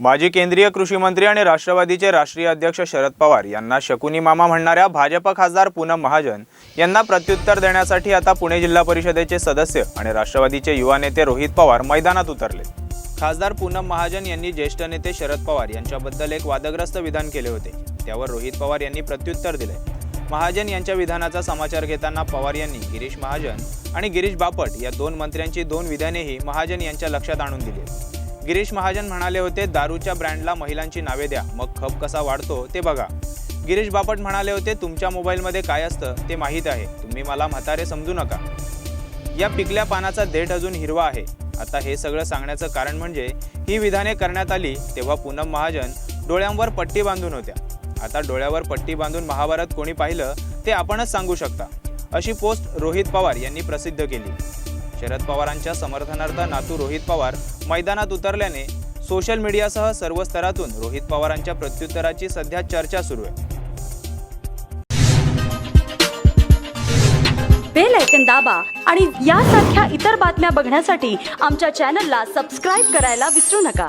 माजी केंद्रीय कृषी मंत्री आणि राष्ट्रवादीचे राष्ट्रीय अध्यक्ष शरद पवार यांना शकुनी मामा म्हणणाऱ्या भाजप खासदार पूनम महाजन यांना प्रत्युत्तर देण्यासाठी आता पुणे जिल्हा परिषदेचे सदस्य आणि राष्ट्रवादीचे युवा नेते रोहित पवार मैदानात उतरले. खासदार पूनम महाजन यांनी ज्येष्ठ नेते शरद पवार यांच्याबद्दल एक वादग्रस्त विधान केले होते. त्यावर रोहित पवार यांनी प्रत्युत्तर दिले. महाजन यांच्या विधानाचा समाचार घेताना पवार यांनी गिरीश महाजन आणि गिरीश बापट या दोन मंत्र्यांची दोन विधानेही महाजन यांच्या लक्षात आणून दिली गिरीश महाजन म्हणाले होते दारूच्या ब्रँडला महिलांची नावे द्या मग खप कसा वाढतो ते बघा. गिरीश बापट म्हणाले होते तुमच्या मोबाईलमध्ये काय असतं ते माहीत आहे तुम्ही मला म्हातारे समजू नका. या पिकल्या पानाचा देठ अजून हिरवा आहे. आता हे सगळं सांगण्याचं कारण म्हणजे ही विधाने करण्यात आली तेव्हा पूनम महाजन डोळ्यांवर पट्टी बांधून होत्या. आता डोळ्यावर पट्टी बांधून महाभारत कोणी पाहिलं ते आपणच सांगू शकता अशी पोस्ट रोहित पवार यांनी प्रसिद्ध केली. शरद पवारांच्या समर्थनार्थ नातू रोहित पवार मैदानात उतरल्याने सोशल मीडियासह सर्व स्तरातून रोहित पवारांच्या प्रत्युत्तराची सध्या चर्चा सुरू आहे. बेल ऐकन दाबा आणि यासारख्या इतर बातम्या बघण्यासाठी आमच्या चॅनलला सबस्क्राईब करायला विसरू नका.